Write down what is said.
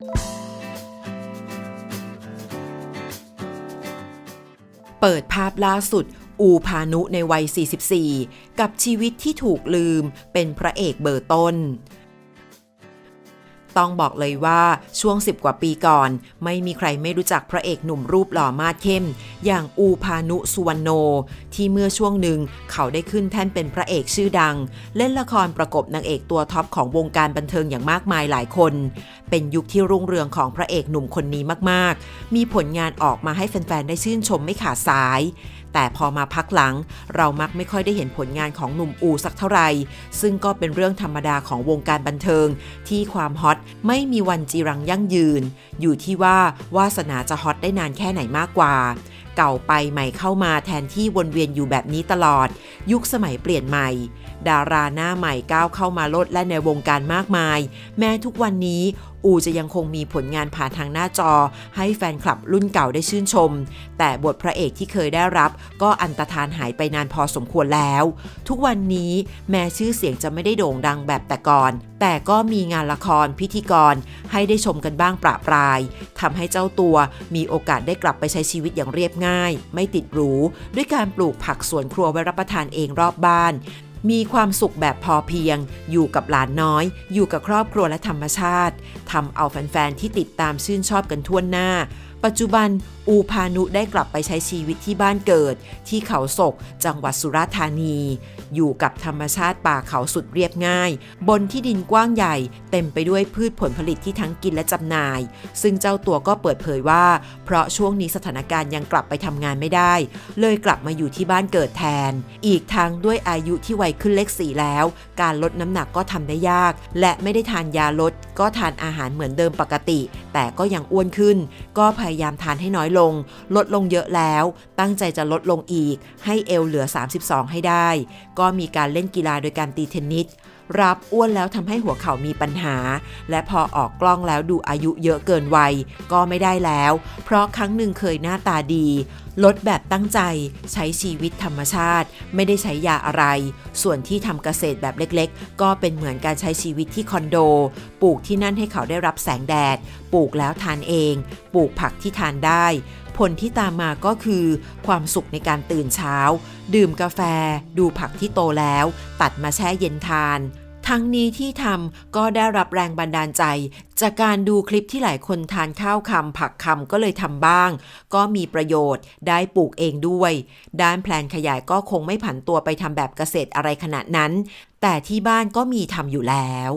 เปิดภาพล่าสุด อูพานุในวัย 44 กับชีวิตที่ถูกลืมเป็นพระเอกเบอร์ต้น ต้องบอกเลยว่าช่วง 10 กว่าปีก่อน ไม่มีใครไม่รู้จักพระเอกหนุ่มรูปหล่อมาดเข้ม อย่างอูพานุสุวรรณโน ที่เมื่อช่วงหนึ่งเขาได้ขึ้นแท่นเป็นพระเอกชื่อดัง เล่นละครประกบนางเอกตัวท็อปของวงการบันเทิงอย่างมากมายหลายคน เป็นยุคที่รุ่งเรืองของพระเอกหนุ่มคนนี้มากๆ มีผลงานออกมาให้แฟนๆได้ชื่นชมไม่ขาดสาย แต่พอมาพักหลัง เรามักไม่ค่อยได้เห็นผลงานของหนุ่มอูสักเท่าไหร่ ซึ่งก็เป็นเรื่องธรรมดาของวงการบันเทิง ที่ความฮอตไม่มีวันจีรังยั่งยืน อยู่ที่ว่าวาสนาจะฮอตได้นานแค่ไหนมากกว่า เก่าไปใหม่เข้ามาแทนที่วนเวียนอยู่แบบนี้ตลอด ยุคสมัยเปลี่ยนใหม่ ดาราหน้าใหม่ก้าวเข้ามาลดและในวงการมากมาย แม้ทุกวันนี้ อูจะยังคงมีผลงานผ่านทางหน้าจอ ให้แฟนคลับรุ่นเก่าได้ชื่นชม แต่บทพระเอกที่เคยได้รับ ก็อันตรธานหายไปนานพอสมควรแล้ว ทุกวันนี้แม้ชื่อเสียงจะไม่ได้โด่งดังแบบแต่ก่อน แต่ก็มีงานละครพิธีกร ให้ได้ชมกันบ้างประปรายทำให้เจ้าตัวมีโอกาสได้กลับไปใช้ชีวิตอย่างเรียบง่าย ไม่ติดหรู ด้วยการปลูกผักสวนครัวไว้รับประทานเองรอบบ้าน มีความสุขแบบพอเพียง อยู่กับหลานน้อย อยู่กับครอบครัวและธรรมชาติทำเอาแฟนๆที่ติดตามชื่นชอบกันทั่วหน้า ปัจจุบันอูพานุได้กลับไปใช้ชีวิตที่บ้านเกิด ที่เขาศก จังหวัดสุราษฎร์ธานี อยู่กับธรรมชาติป่าเขาสุดเรียบง่าย บนที่ดินกว้างใหญ่ เต็มไปด้วยพืชผลผลิตที่ทั้งกินและจำหน่าย ซึ่งเจ้าตัวก็เปิดเผยว่า เพราะช่วงนี้สถานการณ์ยังกลับไปทำงานไม่ได้ เลยกลับมาอยู่ที่บ้านเกิดแทน อีกทั้งด้วยอายุที่วัยขึ้นเลขสี่แล้ว การลดน้ำหนักก็ทำได้ยาก และไม่ได้ทานยาลด ก็ทานอาหารเหมือนเดิมปกติ แต่ก็ยังอ้วนขึ้น ก็พยายามทานให้น้อยลง ลดลงเยอะแล้ว ตั้งใจจะลดลงอีก ให้เอวเหลือ 32 ให้ได้ ก็มีการเล่นกีฬาโดยการตีเทนนิสรับอ้วนแล้วทำให้หัวเข่ามีปัญหา และพอออกกล้องแล้วดูอายุเยอะเกินวัย ก็ไม่ได้แล้ว เพราะครั้งหนึ่งเคยหน้าตาดี ลดแบบตั้งใจใช้ชีวิตธรรมชาติ ไม่ได้ใช้ยาอะไร ส่วนที่ทำเกษตรแบบเล็กๆ ก็เป็นเหมือนการใช้ชีวิตที่คอนโด ปลูกที่นั่นให้เขาได้รับแสงแดด ปลูกแล้วทานเอง ปลูกผักที่ทานได้ ผลที่ตามมาก็คือ ความสุขในการตื่นเช้า ดื่มกาแฟ ดูผักที่โตแล้ว ตัดมาแช่เย็นทาน ทั้งนี้ที่ทำก็ได้รับแรงบันดาลใจ จากการดูคลิปที่หลายคนทานข้าวคำผักคำก็เลยทำบ้าง ก็มีประโยชน์ได้ปลูกเองด้วย ด้านแพลนขยายก็คงไม่ผันตัวไปทำแบบเกษตรอะไรขนาดนั้น แต่ที่บ้านก็มีทำอยู่แล้ว